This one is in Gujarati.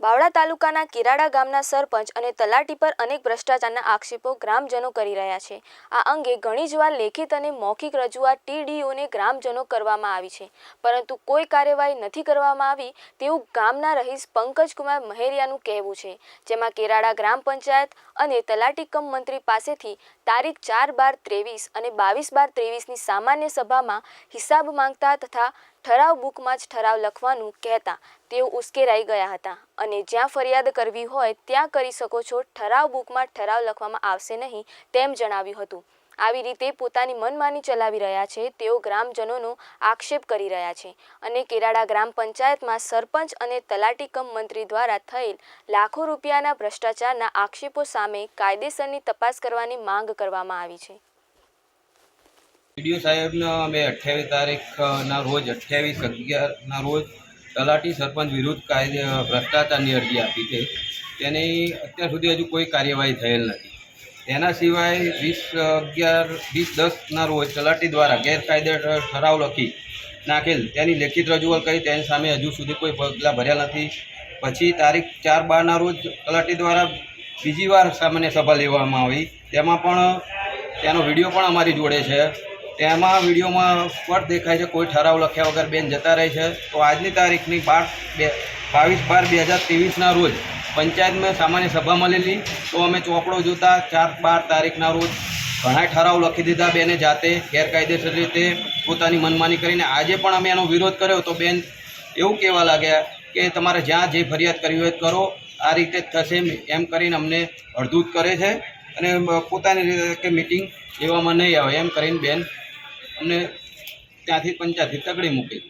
બાવળા તાલુકાના કિરાડા ગામના સરપંચ અને તલાટી પર અનેક ભ્રષ્ટાચારના આક્ષેપો ગ્રામજનો કરી રહ્યા છે. આ અંગે ઘણી જ વાર લેખિત અને મૌખિક રજૂઆત ટીડીઓને ગ્રામજનો કરવામાં આવી છે. પરંતુ કોઈ કાર્યવાહી નથી કરવામાં આવી તેવું ગામના રહીશ પંકજકુમાર મહેરિયાનું કહેવું છે. જેમાં કેરાડા ગ્રામ પંચાયત અને તલાટી કમ મંત્રી પાસેથી તારીખ ચાર બાર ત્રેવીસ અને બાવીસ બાર ત્રેવીસની સામાન્ય સભામાં હિસાબ માંગતા તથા ઠરાવ બુકમાં જ ઠરાવ લખવાનું કહેતા તેઓ ઉશ્કેરાઈ ગયા હતા. અને જ્યાં ફરિયાદ કરવી હોય ત્યાં કરી શકો છો, ઠરાવ બુકમાં ઠરાવ લખવામાં આવશે નહીં, તેમ જણાવ્યું હતું. આવી રીતે પોતાની મનમાની ચલાવી રહ્યા છે, તેઓ ગ્રામજનોનો આક્ષેપ કરી રહ્યા છે. અને કેરાડા ગ્રામ પંચાયતમાં સરપંચ અને તલાટી કમ મંત્રી દ્વારા થયેલ લાખો રૂપિયાના ભ્રષ્ટાચારના આક્ષેપો સામે કાયદેસરની તપાસ કરવાની માંગ કરવામાં આવી છે. વીડિયો સાહેબને અમે અઠ્યાવીસ તારીખના રોજ, અઠ્યાવીસ અગિયારના રોજ તલાટી સરપંચ વિરુદ્ધ કાયદે ભ્રષ્ટાચારની અરજી આપી છે. તેની અત્યાર સુધી હજુ કોઈ કાર્યવાહી થયેલ નથી. તેના સિવાય વીસ અગિયાર, વીસ દસના રોજ તલાટી દ્વારા ગેરકાયદે ઠરાવ લખી નાખેલ. તેની લેખિત રજૂઆત કરી તેની સામે હજુ સુધી કોઈ પગલાં ભર્યા નથી. પછી તારીખ ચાર બારના રોજ તલાટી દ્વારા બીજી વાર સામાન્ય સભા લેવામાં આવી. તેમાં પણ, તેનો વીડિયો પણ અમારી જોડે છે. તેમાં વિડીયોમાં સ્પષ્ટ દેખાય છે, કોઈ ઠરાવ લખ્યા વગર બેન જતા રહે છે. તો આજની તારીખની બાર બે, બાવીસ બાર બે હજાર ત્રેવીસના રોજ પંચાયતમાં સામાન્ય સભા મળેલી. તો અમે ચોપડો જોતા ચાર બાર તારીખના રોજ ઘણા ઠરાવ લખી દીધા બેને જાતે ગેરકાયદેસર રીતે પોતાની મનમાની કરીને. આજે પણ અમે એનો વિરોધ કર્યો. તો બેન એવું કહેવા લાગ્યા કે તમારે જ્યાં જે ફરિયાદ કરવી હોય કરો. આ રીતે થશે એમ કરીને અમને અડધૂત કરે છે. અને પોતાની રીતે કે મિટિંગ લેવામાં નહીં આવે એમ કરીને બેન અમને ત્યાંથી પંચાયતથી તગડી મૂકી.